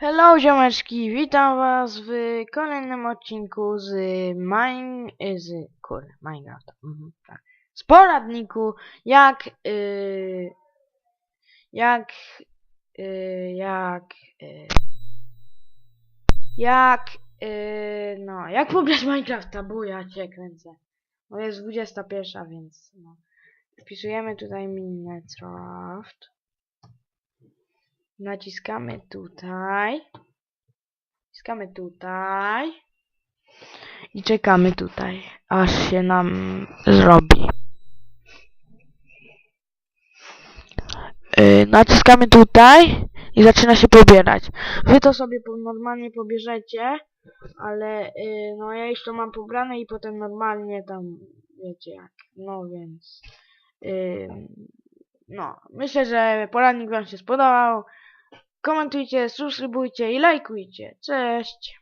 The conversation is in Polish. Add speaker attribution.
Speaker 1: Hello ziomeczki, witam was w kolejnym odcinku z Mine... y, z... kurde, Minecraft, mhm, tak. Z poradniku, jak... y, jak... y, jak... y, jak... y, no, jak pobrać Minecrafta, bo ja cię kręcę. No jest 21, więc no. Wpisujemy tutaj Minecraft. Naciskamy tutaj. Naciskamy tutaj. I czekamy tutaj, aż się nam zrobi. Yy, naciskamy tutaj i zaczyna się pobierać. Wy to sobie normalnie pobierzecie, ale yy, no ja już to mam pobrane i potem normalnie tam wiecie jak. No więc yy, no myślę, że poradnik wam się spodobał. Komentujcie, subskrybujcie i lajkujcie. Cześć!